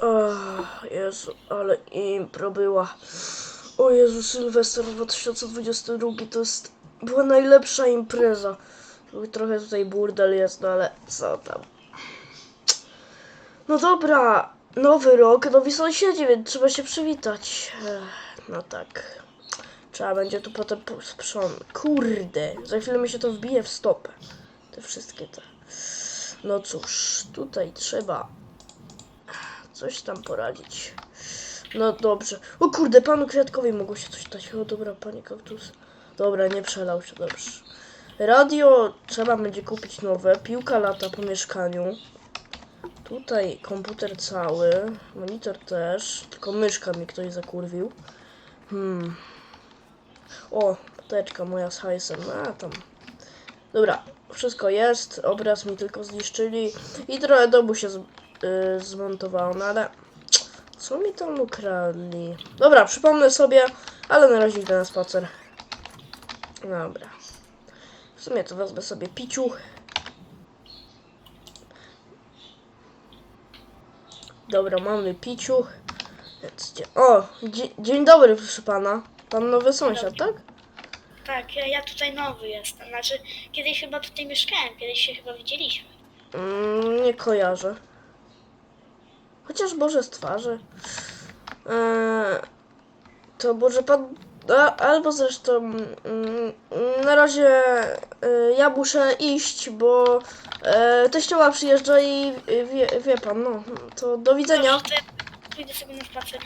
O, Jezu, ale impro była. O Jezu, Sylwester 2022 to jest... Była najlepsza impreza. Trochę tutaj burdel jest, no ale co tam. No dobra, nowy rok, nowi sąsiedzi, więc trzeba się przywitać. No tak. Trzeba będzie tu potem sprzątać. Kurde, za chwilę mi się to wbije w stopę. Te wszystkie te. No cóż, tutaj trzeba coś tam poradzić. No dobrze. O kurde, panu Kwiatkowi mogło się coś dać. O dobra, panie kaktus. Dobra, nie przelał się, dobrze. Radio trzeba będzie kupić nowe. Piłka lata po mieszkaniu. Tutaj komputer cały. Monitor też. Tylko myszka mi ktoś zakurwił. Hmm. O, poteczka moja z hajsem. A tam. Dobra, wszystko jest. Obraz mi tylko zniszczyli. I trochę domu się z, y, zmontowało, no ale... Co mi tam ukradli? Dobra, przypomnę sobie, ale na razie idę na spacer. Dobra. W sumie to wezmę sobie piciu. Dobra, mamy piciu. O, dzie- dzień dobry, proszę pana. Pan nowy sąsiad, tak? Tak, ja, ja tutaj nowy jestem. Znaczy, kiedyś chyba tutaj mieszkałem, kiedyś się chyba widzieliśmy. Mm, nie kojarzę. Chociaż może z twarzy. Eee, to może pan. A, albo zresztą. Mm, na razie e, ja muszę iść, bo e, teściowa przyjeżdża i e, wie, wie pan, no. To do widzenia. Ja sobie na spacer.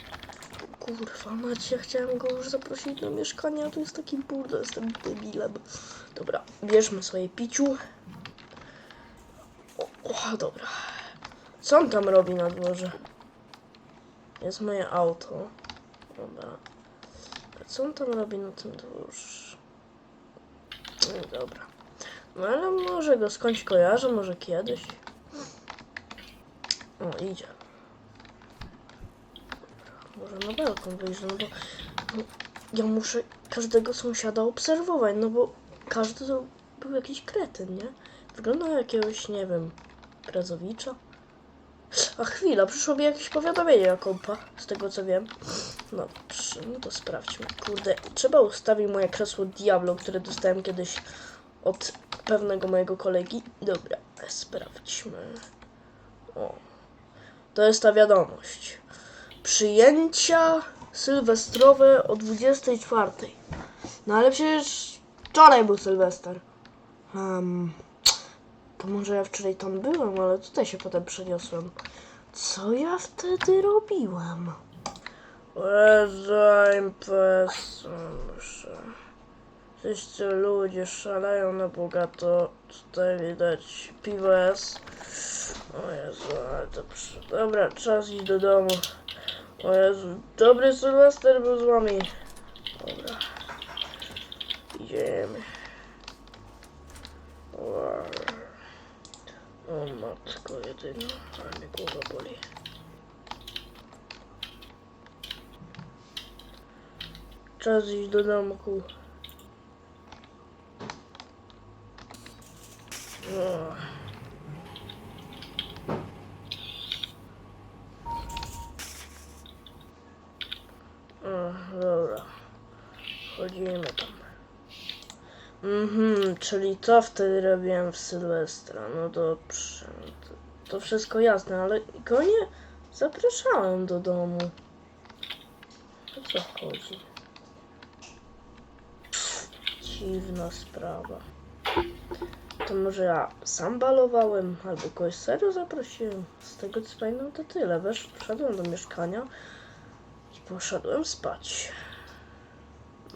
Kurwa macie, chciałem go już zaprosić do mieszkania, tu jest taki burdel, jestem debilem. Dobra, bierzmy swoje piciu. O, o, dobra. Co on tam robi na dworze? Jest moje auto. Dobra. A co on tam robi na tym dworze? No dobra. No ale może go skądś kojarzę, może kiedyś. O, idzie. Może na balkon wyjść, no bo no, ja muszę każdego sąsiada obserwować, no bo każdy to był jakiś kretyn, nie? Wygląda na jakiegoś, nie wiem, Krezowicza. A chwila, przyszło mi jakieś powiadomienie na kompa, z tego co wiem. No no to sprawdźmy. Kurde, trzeba ustawić moje krzesło Diablo, które dostałem kiedyś od pewnego mojego kolegi. Dobra, sprawdźmy. O, to jest ta wiadomość przyjęcia sylwestrowe o 24. No ale przecież wczoraj był Sylwester. Um, to może ja wczoraj tam byłem, ale tutaj się potem przeniosłem. Co ja wtedy robiłem? Muszę. Wszyscy ludzie szaleją na bogato. Tutaj widać piwo jest. O Jezu, ale to przy... Dobra, czas iść do domu. O Jezu, dobry Sylwester był z wami. Dobra. Idziemy. Matko jedyna, ale mnie głowa boli. Czas iść do domku. O. czyli to wtedy robiłem w Sylwestra. No dobrze. To, to wszystko jasne, ale go nie zapraszałem do domu. O co chodzi? Dziwna sprawa. To może ja sam balowałem, albo kogoś serio zaprosiłem. Z tego co pamiętam to tyle. Wesz, wszedłem do mieszkania i poszedłem spać.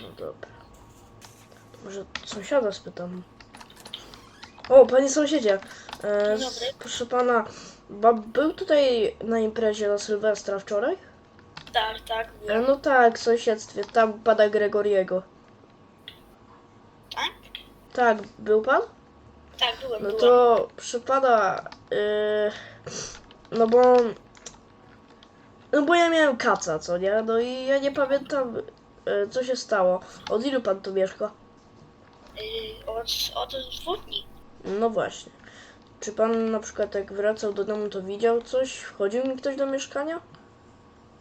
No dobra. To może sąsiada spytam. O, panie sąsiedzie. E, Dzień dobry. proszę pana, ba, był tutaj na imprezie na Sylwestra wczoraj? Tak, tak, E, no tak, w sąsiedztwie. Tam pada Gregoriego. Tak? Tak, był pan? Tak, byłem, No byłem. to przypada. Yy, no bo. No bo ja miałem kaca, co nie? No i ja nie pamiętam, yy, co się stało. Od ilu pan tu mieszka? Yy, od, od dwóch dni. No właśnie. czy pan na przykład jak wracał do domu, to widział coś? Wchodził mi ktoś do mieszkania?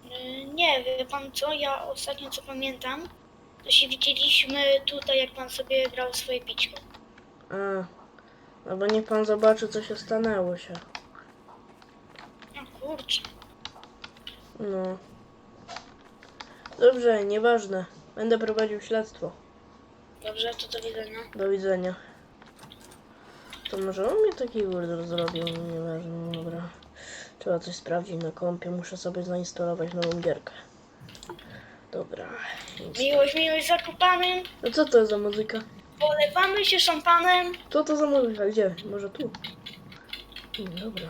Y, Nie, wie pan co, ja ostatnio co pamiętam, to się widzieliśmy tutaj, jak pan sobie brał swoje pićko. A, no bo niech pan zobaczy, co się stanęło się. No kurczę. No. Dobrze, nieważne. Będę prowadził śledztwo. Dobrze, to do widzenia. Do widzenia. To może on mnie taki urder zrobił, nieważne, no dobra. Trzeba coś sprawdzić na kompie, muszę sobie zainstalować nową gierkę. Dobra. inst- Miłość, miłość zakopanym, No co to jest za muzyka? polewamy się szampanem. Co to za muzyka? Gdzie? Może tu? Dobra.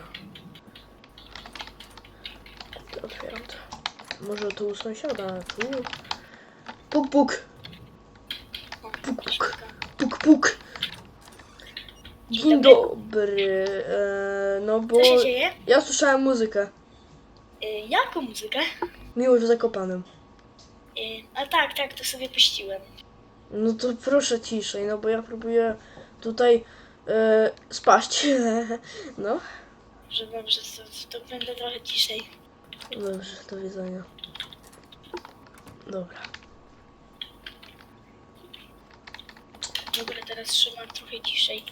Otwieram to. Może tu u sąsiada? Tu? Puk, puk. Puk, puk. Puk, puk. Dzień dobry. E, no bo Co się dzieje? ja słyszałem muzykę. Y, jaką muzykę? Miłość w Zakopanem. Y, a tak, tak, to sobie puściłem. No to proszę ciszej, no bo ja próbuję tutaj e, spaść. no. Że dobrze, to, to będę trochę ciszej. Dobrze, do widzenia. Dobra. Dobra, teraz trzymam trochę ciszej.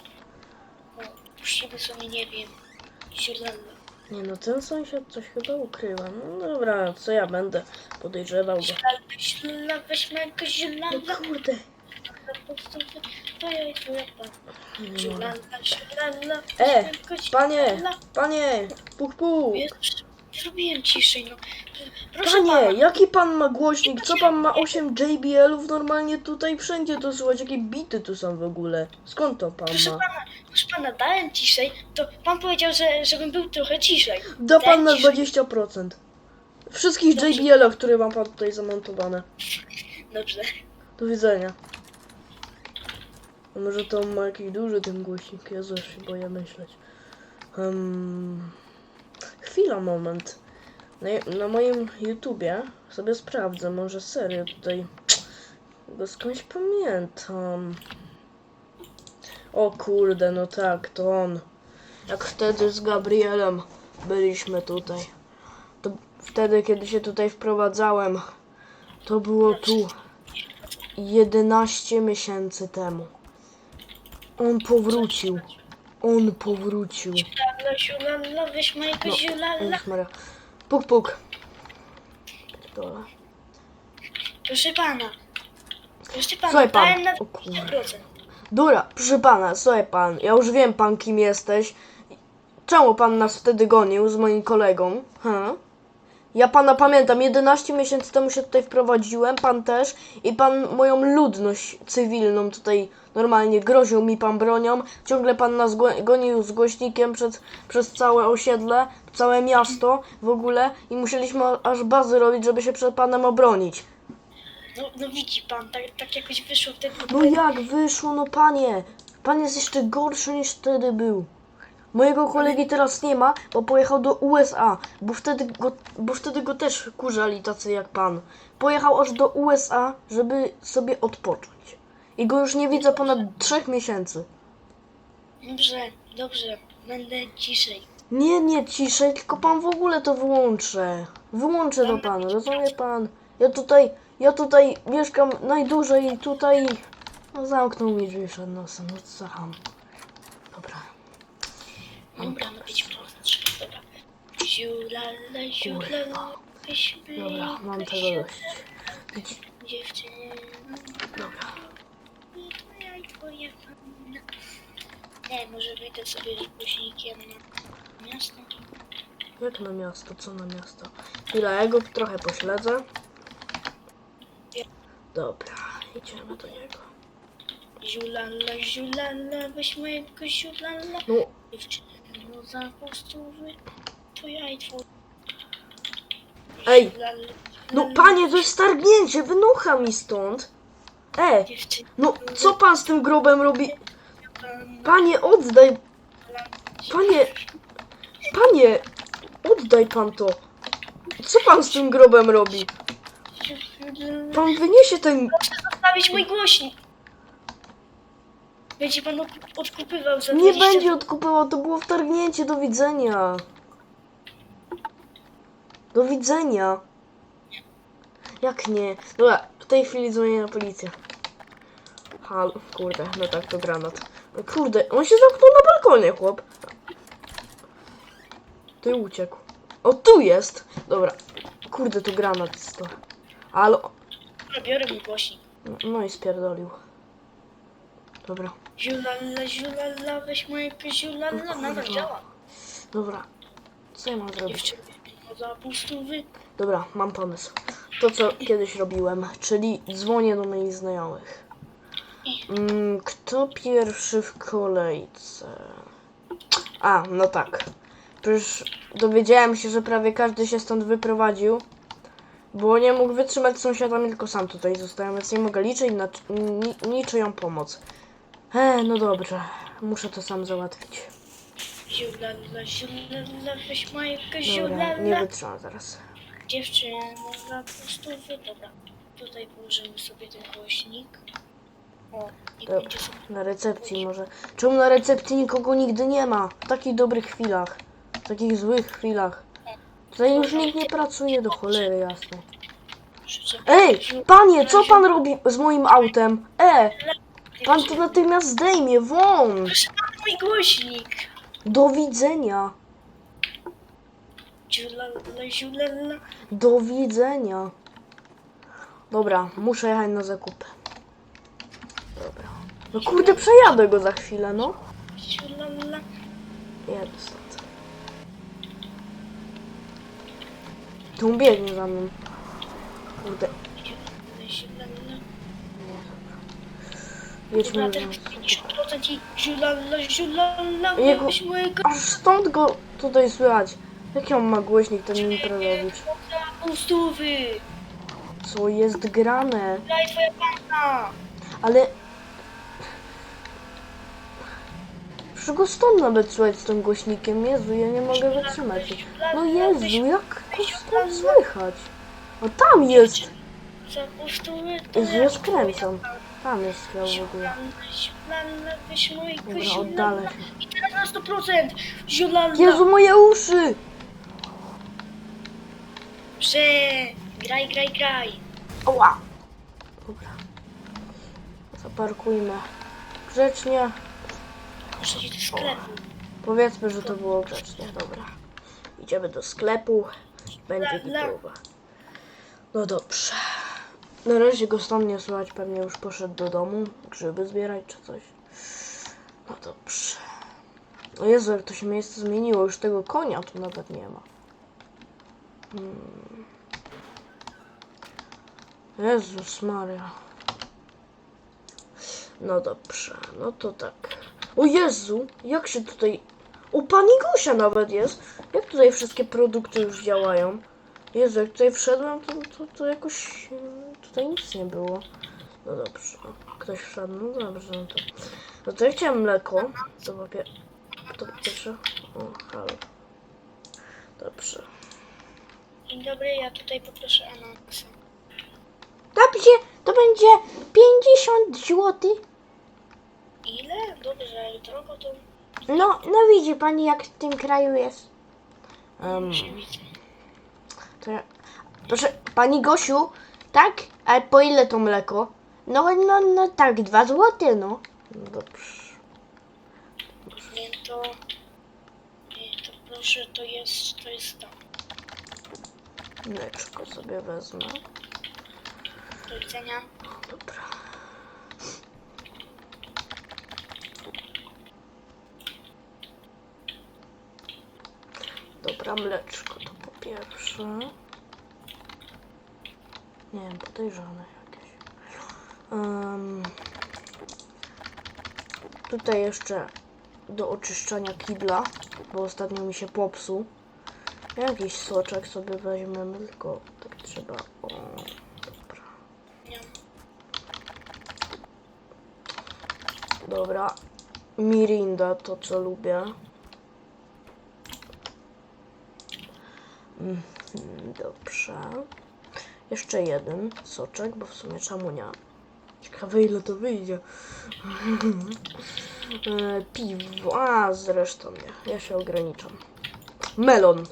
O, puścimy sobie, nie wiem, zielone. Nie no, ten sąsiad coś chyba ukrywa. No dobra, co ja będę podejrzewał go. Zielone, weźmy jakoś No zielone. kurde. To ja i twoja pan. Nie mogę. Zielone, zielone, E, weźmy Panie, panie, puk. Jezus, zrobiłem ciszej, no. Proszę Panie, pana. jaki pan ma głośnik? Co pan ma 8 JBL-ów? Normalnie tutaj wszędzie to słychać. Jakie bity tu są w ogóle? Skąd to pan Proszę ma? pana, proszę pana, dałem ciszej, to pan powiedział, że żebym był trochę ciszej. Da pan na ciszej. 20%. Wszystkich Dobrze. JBL-ów, które mam pan tutaj zamontowane. Dobrze. Do widzenia. A może to ma jakiś duży ten głośnik? Ja też się boję myśleć. Um, chwila, moment. Na, na moim YouTubie sobie sprawdzę, może serio tutaj go skądś pamiętam. O kurde, no tak, to on. Jak wtedy z Gabrielem byliśmy tutaj. To wtedy, kiedy się tutaj wprowadzałem, to było tu 11 miesięcy temu. On powrócił. On powrócił. No, zielala. Jezus Maria. Puk, puk. Pierdolę. Proszę pana. Proszę pana, Słuchaj pan. dałem na O kurde. 20%. Dobra, proszę pana, słuchaj pan, ja już wiem pan kim jesteś. Czemu pan nas wtedy gonił z moim kolegą? Ha? Ja pana pamiętam, 11 miesięcy temu się tutaj wprowadziłem, pan też i pan moją ludność cywilną tutaj normalnie groził mi pan bronią. Ciągle pan nas go- gonił z głośnikiem przez, przez całe osiedle, całe miasto w ogóle i musieliśmy aż bazy robić, żeby się przed panem obronić. No, no widzi pan, tak, tak jakoś wyszło wtedy. No jak wyszło, no panie? Pan jest jeszcze gorszy niż wtedy był. Mojego kolegi teraz nie ma, bo pojechał do USA, bo wtedy go, bo wtedy go też kurzali tacy jak pan. Pojechał aż do USA, żeby sobie odpocząć. I go już nie widzę ponad trzech miesięcy. Dobrze, dobrze, będę ciszej. Nie, nie ciszej, tylko pan w ogóle to wyłączę. Wyłączę to pan, rozumie pan? Ja tutaj, ja tutaj mieszkam najdłużej i tutaj... No zamknął mi drzwi przed nosem, no co ham. Dobra. Dobra, no być proszę, dobra. Ziulala, ziulala, Dobra, mam tego dość. Idź. Dziewczyna, Dobra. twoja i twoja panna. Nie, może wyjdę sobie z głośnikiem na miasto. Jak na miasto? Co na miasto? Chwila, ja go trochę pośledzę. Dobra, idziemy do niego. Ziulala, ziulala, weź mojego ziulala. No, Dziewczyno, za postówy, to ja i twój. Ej, Ziulala, no ziulala, panie, to jest stargnięcie, wynucha mi stąd. E, Dziewczyno, no co pan z tym grobem robi? Panie, oddaj, panie, panie, oddaj pan to. Co pan z tym grobem robi? Pan wyniesie ten... Proszę zostawić mój głośnik. Będzie pan od- odkupywał za Nie 20 będzie odkupywał, to było wtargnięcie, do widzenia. Do widzenia. Jak nie? Dobra, w tej chwili dzwonię na policję. Halo, kurde, no tak, to granat. No Kurde, on się zamknął na balkonie, chłop. Ty uciekł. O, tu jest! Dobra, kurde, tu granat jest to. Dobra, Biorę głośnik. no, no i spierdolił. Dobra, Ziulala, ziulala, weź mojego ziulala. Nadal działa. dobra. Co ja mam zrobić? Dobra, mam pomysł. To, co kiedyś robiłem, czyli dzwonię do moich znajomych. Mm, kto pierwszy w kolejce? A, no tak. Przecież dowiedziałem się, że prawie każdy się stąd wyprowadził, bo nie mógł wytrzymać sąsiadami, tylko sam tutaj zostałem, więc nie mogę liczyć na ni, niczyją pomoc. E, no dobrze, muszę to sam załatwić. Ziulala, ziulala, weź Dobra, ziulala. nie wytrzymam zaraz. Dziewczyny, za pół stówy. Dobra, tutaj położymy sobie ten głośnik. O, i będzie sobie Na recepcji może. Czemu na recepcji nikogo nigdy nie ma? W takich dobrych chwilach. W takich złych chwilach. Tutaj już nikt nie pracuje do cholery jasnej. Ej, panie, co pan robi z moim autem? E, pan to natychmiast zdejmie, won! Proszę pana, mój głośnik. Do widzenia. Ziulala, ziulala. Do widzenia. Dobra, muszę jechać na zakupy. Dobra. No kurde, przejadę go za chwilę, no. Ziulala. Jedę stąd. Tu biegnie za mną. Kurde, jedźmy za ten 50% i ziulala, ziulala. Jego- Aż stąd go tutaj słychać. Jaki on ma głośnik, ten imprezowicz? Co jest grane? Daj twoja panna. Ale... Przecież go stąd nawet słychać z tym głośnikiem. Jezu, ja nie mogę wytrzymać. No Jezu, jak go stąd słychać? O, tam jest! To Jezu, ja ja skręcam. Tam jest chyba w ogóle. Dobra, oddalę się. I teraz na 100%. Ziulala. Jezu, moje uszy! Prze. Graj, graj, graj. Oła! Dobra. Zaparkujmy. Grzecznie. Muszę iść do sklepu. Powiedzmy, że to było grzecznie. Dobra. Idziemy do sklepu. Będzie gitowa. No dobrze. Na razie go stąd nie słychać. Pewnie już poszedł do domu. Grzyby zbierać czy coś. No dobrze. O Jezu, jak to się miejsce zmieniło. Już tego konia tu nawet nie ma. Hmm. Jezus Maria. No dobrze, no to tak. O Jezu, jak się tutaj... U Pani Gosia nawet jest. Jak tutaj wszystkie produkty już działają? Jezu, jak tutaj wszedłem, to, to, to jakoś... mm, Tutaj nic nie było. No dobrze, ktoś wszedł, no dobrze, no to... No to ja chciałem mleko. To papier... To po pierwsze... O, halo. Dobrze. Dzień dobry, ja tutaj poproszę anonsa. Dobrze, to będzie 50 zł. Ile? Dobrze, drogo to No, no widzi pani jak w tym kraju jest. Um, to ja... Proszę, pani Gosiu, tak? A po ile to mleko? No, no, no tak, dwa złote, no. No Dobrze. Nie, to... Nie, to proszę, to jest, to jest to. Mleczko sobie wezmę. Do widzenia. Dobra. Dobra, mleczko to po pierwsze. Nie wiem, podejrzane jakieś. Em, tutaj jeszcze do oczyszczania kibla, bo ostatnio mi się popsuł. Jakiś soczek sobie weźmiemy, tylko tak trzeba. O, dobra. Dobra. Mirinda to co lubię. Dobrze. Jeszcze jeden soczek, bo w sumie czemu nie? Ciekawe ile to wyjdzie. E, Piwo, a zresztą nie, ja się ograniczam. Melon.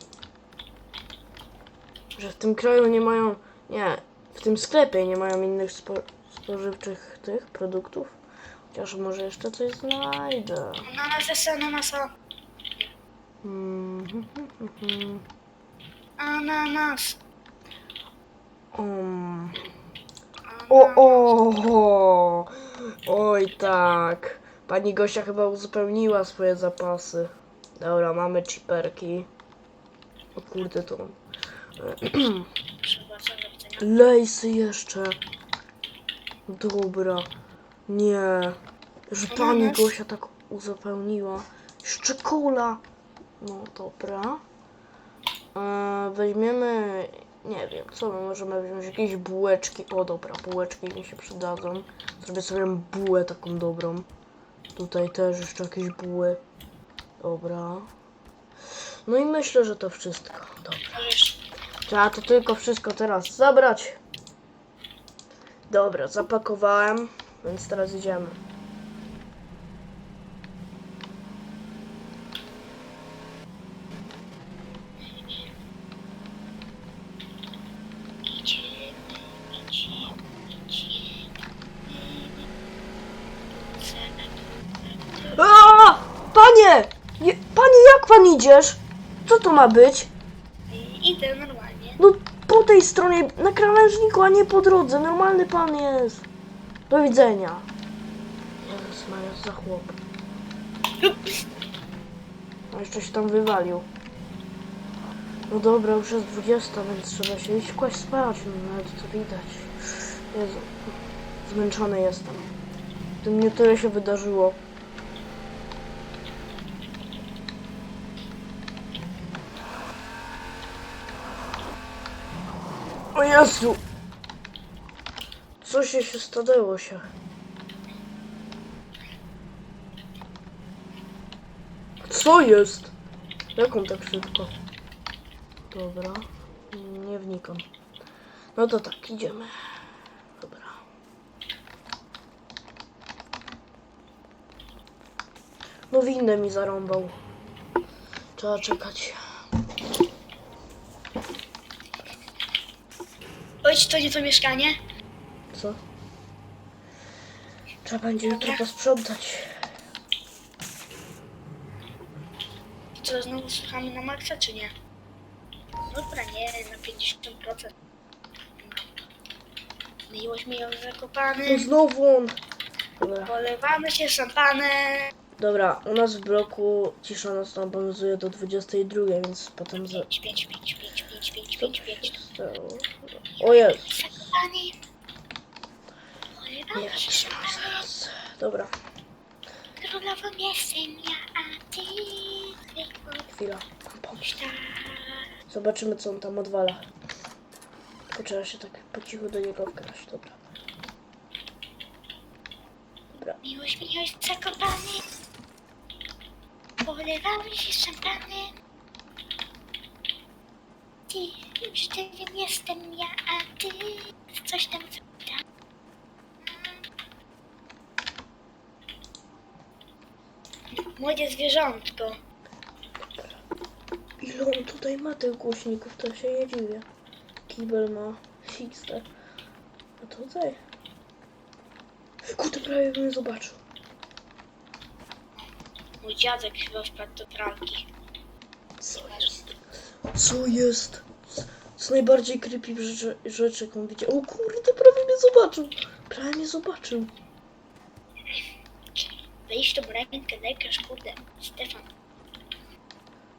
Że w tym kraju nie mają, nie, w tym sklepie nie mają innych spo, spożywczych tych produktów. Chociaż może jeszcze coś znajdę. Ananas, ananasa. Mm, Ananas. um. O, o, oj tak. Pani Gosia chyba uzupełniła swoje zapasy. Dobra, mamy chiperki. O kurde to. Lejsy jeszcze. Dobra. Nie. Że pani. Gosia tak uzupełniła. Jeszcze cola. No dobra. Weźmiemy. Nie wiem, co my możemy wziąć? Jakieś bułeczki. O dobra, bułeczki mi się przydadzą. Zrobię sobie bułę taką dobrą. Tutaj też jeszcze jakieś buły. Dobra. No i myślę, że to wszystko. Dobra. Trzeba to tylko wszystko teraz zabrać. Dobra, zapakowałem, więc teraz. Idziemy, idziemy, idziemy. A! Panie! Je, panie, jak pan idziesz? Co to ma być? Idę normalnie. No po tej stronie, na krawężniku, a nie po drodze. Normalny pan jest. Do widzenia. Jezus Maria, za chłop. A jeszcze się tam wywalił. No dobra, już jest 20, więc trzeba się iść kłaść spać. No nawet to widać. Jezu, zmęczony jestem. W tym nie tyle się wydarzyło. O Jezu! Co się się stanęło się? Co jest? Jak on tak szybko? Dobra, nie wnikam. No to tak, idziemy. Dobra. No windę mi zarąbał. Trzeba czekać. Ojcz, to nie to mieszkanie? Co? Trzeba będzie jutro posprzątać. Co, znowu słuchamy na maksa, czy nie? Dobra, nie, na 50%. Miłość mi ją No zakopany. znowu on. Dobra. Polewamy się szampanem. Dobra, u nas w bloku cisza nas obowiązuje do 22, więc potem za... 5, 5, 5, 5, 5, 5, Co 5, tu 5. O Jezu, Zakopani. Polewamy nie się wytrzymam szampanem. zaraz. Dobra, Królową jestem ja, a ty chwila. Mam pomysł. Zobaczymy, co on tam odwala. Tylko trzeba się tak po cichu do niego wkraść, dobra. Dobra, Miłość mi jest zakopany. Polewamy się szampanem. Ty, już tym jestem ja, a ty coś tam zapytam. Moje zwierzątko. ile on tutaj ma tych głośników, to się nie dziwię. Kibel ma fixte. A tutaj? Kurde, prawie bym zobaczył. Mój dziadek chyba wpadł do pralki. Co jest? Co jest? Co najbardziej creepy rzeczy, rzeczy jaką widział. O kurde, prawie mnie zobaczył. Prawie mnie zobaczył. Weź tą rękę, lekarz, kurde. Stefan,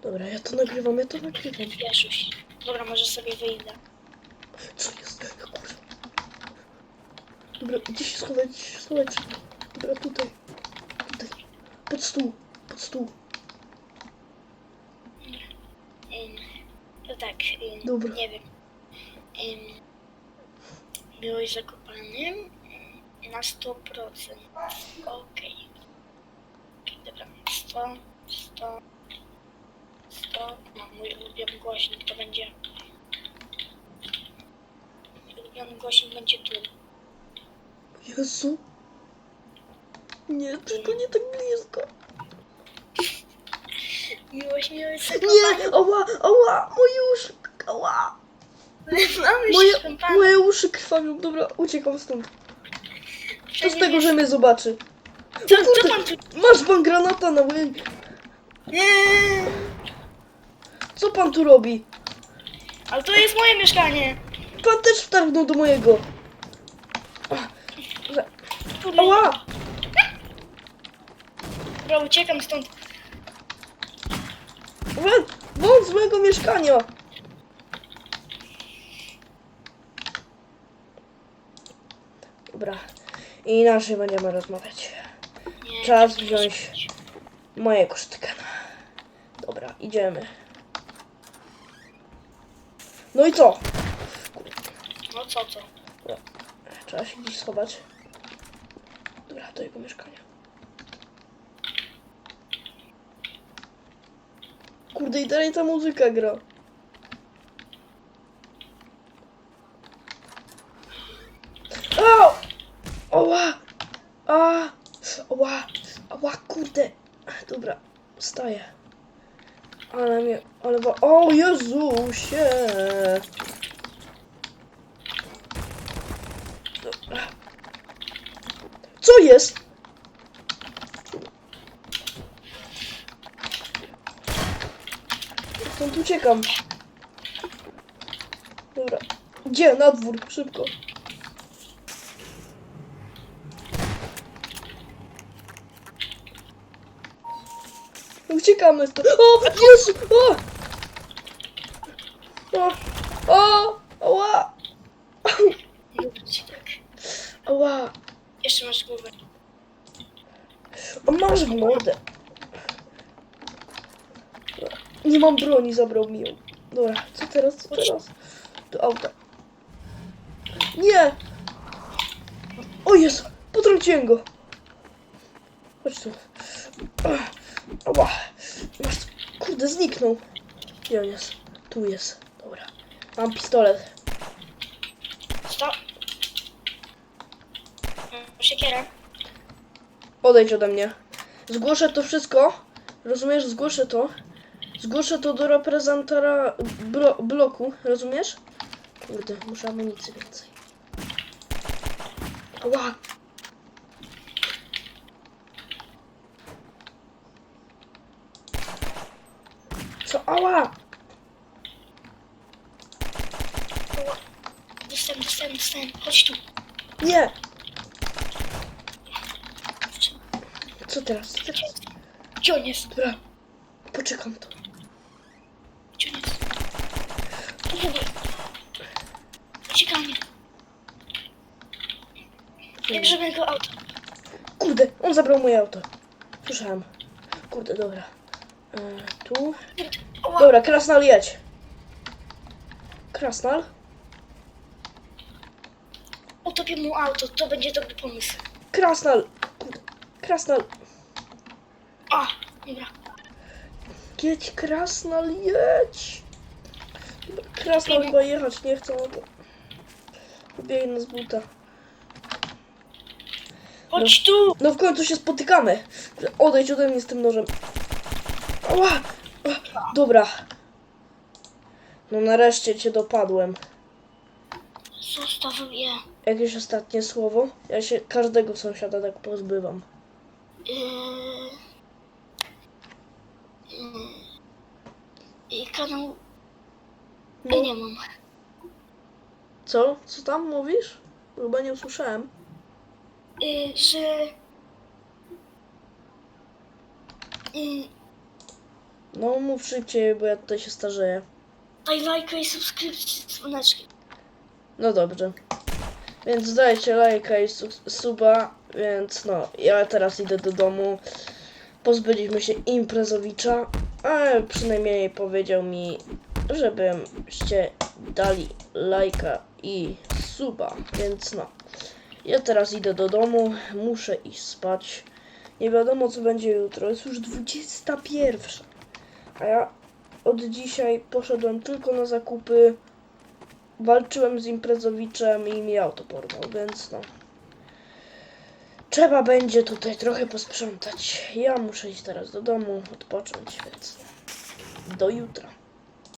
Dobra, ja to nagrywam, ja to nagrywam. Wieszuś. Dobra, może sobie wyjdę. Co jest? Ja kurde. Dobra, gdzie się schować, gdzie się schować? Dobra, tutaj. Tutaj. Pod stół. Pod stół. No tak, Dobra. nie wiem. Byłeś zakopanym ym, na 100%. Okej. Okej, dobra. 100, 100, 100. No, mój ulubiony głośnik to będzie... Mój ulubiony głośnik będzie tu. Jezu. Nie, tylko nie tak blisko. Miłość, miłość, Nie, ała, ała, moje uszy. Mamy Moje, moje uszy krwawią, dobra, uciekam stąd. Co z tego, że mnie zobaczy? Co, co pan tu... Masz pan granata na łeb. Nie. Co pan tu robi? Ale to jest moje mieszkanie. Pan też wtargnął do mojego. Kurde. Ała! Dobra, uciekam stąd. Won, won z mojego mieszkania! Dobra, inaczej będziemy rozmawiać. Czas wziąć mojego sztykana. Dobra, idziemy. No i co? No co, co? Trzeba się gdzieś schować. Dobra, do jego mieszkania. Kurde, i dalej ta muzyka gra. Au! Oła! A! Oła! Oła, kurde! Dobra, wstaję. Ale mnie, ale wa- O Jezusie! Dobra. Co jest? Stąd uciekam. Dobra. Gdzie? Na dwór, szybko. Uciekamy stąd. O! Jezu! O! O! O! Ała! Ała! Jeszcze masz głowę. A masz mordę. Nie mam broni, zabrał mi ją. Dobra, co teraz, co teraz? Do auta. Nie! O Jezu, potrąciłem go. Chodź tu. Ała. Masz, kurde, zniknął. Gdzie on jest? Tu jest. Dobra. Mam pistolet. Stop. Mam Siekierę. Odejdź ode mnie. Zgłoszę to wszystko. Rozumiesz? Zgłoszę to. Zgłoszę to do reprezentara blo bloku. Rozumiesz? Kurde, muszę amunicji więcej. Ała! Co? Ała! Dostałem, dostałem, dostałem. Chodź tu. Nie! Co teraz? Co teraz? Gdzie on jest? Dobra. Poczekam to. Gdzie on jest? Tu w ogóle. Uciekamy. Bierzemy go auto. Kurde, on zabrał moje auto. Słyszałem. Kurde, dobra. E, tu. Dobra, Krasnal jedź. Krasnal? Utopię mu auto. To będzie dobry pomysł. Krasnal! Kurde. Krasnal. A, dobra. Jedź, Krasnal, jedź! Krasnal chyba jechać nie chce, no bo... Biegnę z buta. Chodź tu. No w końcu się spotykamy. Odejdź ode mnie z tym nożem. Ała! Dobra. No nareszcie cię dopadłem. Zostaw mnie. Jakieś ostatnie słowo? Ja się każdego sąsiada tak pozbywam. Yy... Yy... I kanał... No. Ja nie mam. Co? Co tam mówisz? Chyba nie usłyszałem. Yy, że... Yy, No mów szybciej, bo ja tutaj się starzeję. daj lajka i subskrypcję dzwoneczki. No dobrze. Więc dajcie lajka i su- suba, więc no, ja teraz idę do domu. Pozbyliśmy się imprezowicza, a przynajmniej powiedział mi, żebyście dali lajka i suba, więc no. Ja teraz idę do domu, muszę iść spać. Nie wiadomo co będzie jutro, jest już 21. A ja od dzisiaj poszedłem tylko na zakupy walczyłem z imprezowiczem i mi auto porwał, więc no. Trzeba będzie tutaj trochę posprzątać. Ja muszę iść teraz do domu, odpocząć, więc do jutra.